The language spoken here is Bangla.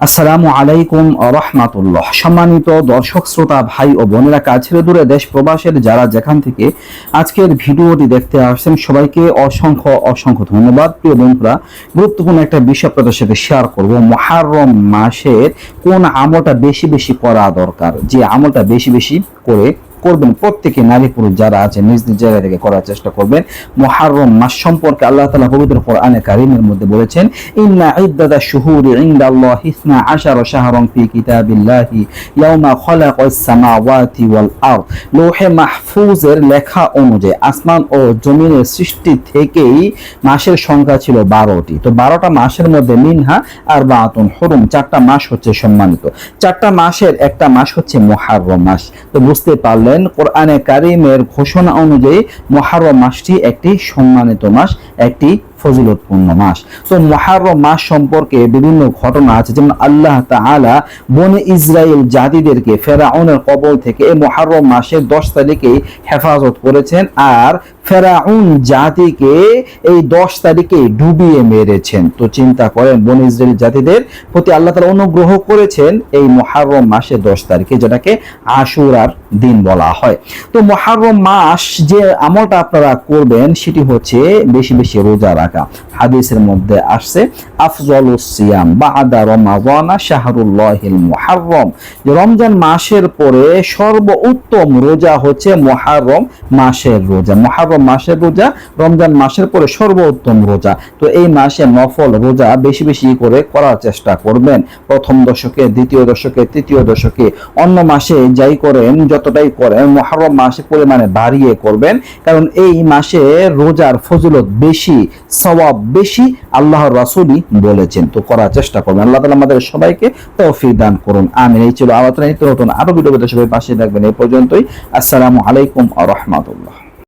আসসালামু আলাইকুম রহমাতুল্লাহ। সম্মানিত দর্শক, শ্রোতা, ভাই ও বোনেরা, কাছের দূরে দেশ প্রবাসের যারা যেখান থেকে আজকের ভিডিওটি দেখতে আসছেন, সবাইকে অসংখ্য অসংখ্য ধন্যবাদ। প্রিয় বন্ধুরা, গুরুত্বপূর্ণ একটা বিষয় আপনাদের সাথে শেয়ার করব। মহারম মাসের কোন আমলটা বেশি বেশি করা দরকার? যে আমলটা বেশি বেশি করে করবেন। প্রত্যেকে নারী পুরুষ যারা আছে, নিজ নিজ জায়গা থেকে করার চেষ্টা করবেন। মুহাররম মাস সম্পর্কে আল্লাহ তাআলা পবিত্র কোরআনে কারীমের মধ্যে বলেছেন, ইন্না শুহুরি ইনদাল্লাহি ইসনা আশারা ফি কিতাবিল্লাহি ইয়াউমা সামাওয়াতি ওয়াল আরদ। লৌহে মাহফুজের লেখা অনুযায়ী আসমান ও জমিনের সৃষ্টি থেকেই মাসের সংখ্যা ছিল বারোটি। তো বারোটা মাসের মধ্যে মিনহা আর বাতুন হরুম, চারটা মাস হচ্ছে সম্মানিত। চারটা মাসের একটা মাস হচ্ছে মহারম মাস। তো বুঝতে পারলেন কোরআনে কারিমের ঘোষণা অনুযায়ী মহারম মাসটি একটি সম্মানিত মাস একটি ফজিলতপূর্ণ মাস। তো মহারম মাস সম্পর্কে বিভিন্ন ঘটনা আছে, যেমন আল্লাহ তাআলা বনে ইসরায়েল জাতিদেরকে ফেরাউনের কবল থেকে এই মহারম মাসের দশ তারিখেই হেফাজত করেছেন আর ফেরাউন জাতিকে এই দশ তারিখে ডুবিয়ে মেরেছেন। তো চিন্তা করেন, বন ইসরায়েল জাতিদের প্রতি আল্লাহ তালা অনুগ্রহ করেছেন এই মহারম মাসের দশ তারিখে, যেটাকে আশুরার দিন বলা হয়। তো মহারম মাস যে আমলটা আপনারা করবেন, সেটি হচ্ছে বেশি বেশি রোজা টাকা হাদিসের মধ্যে আসছে আফজলুস সিয়াম বাদা রমাদানা শাহরুল্লাহিল মুহাররম। যে রমজান মাসের পরে সর্বোত্তম রোজা হচ্ছে মুহাররম মাসের রোজা। মুহাররম মাসের রোজা, রমজান মাসের পরে সর্বোত্তম রোজা। তো এই মাসে নফল রোজা বেশি বেশি করে করার চেষ্টা করবেন। প্রথম দশকে, দ্বিতীয় দশকে, তৃতীয় দশকে। অন্য মাসে যাই করেন, যতটাই করেন, মুহাররম মাসে পরিমাণে বাড়িয়ে করবেন। কারণ এই মাসে রোজার ফজিলত বেশি, সওয়াব বেশি আল্লাহ রাসুলই বলেছেন। তো করার চেষ্টা করবেন। আল্লাহ তালা আমাদের সবাইকে তৌফিক দান করুন। আমিন। এই ছিল আলোচনা। নিত্য নতুন আরও ভিডিও সবাই পাশে থাকবেন। এই পর্যন্তই। আসসালামু আলাইকুম ওয়া রাহমাতুল্লাহ।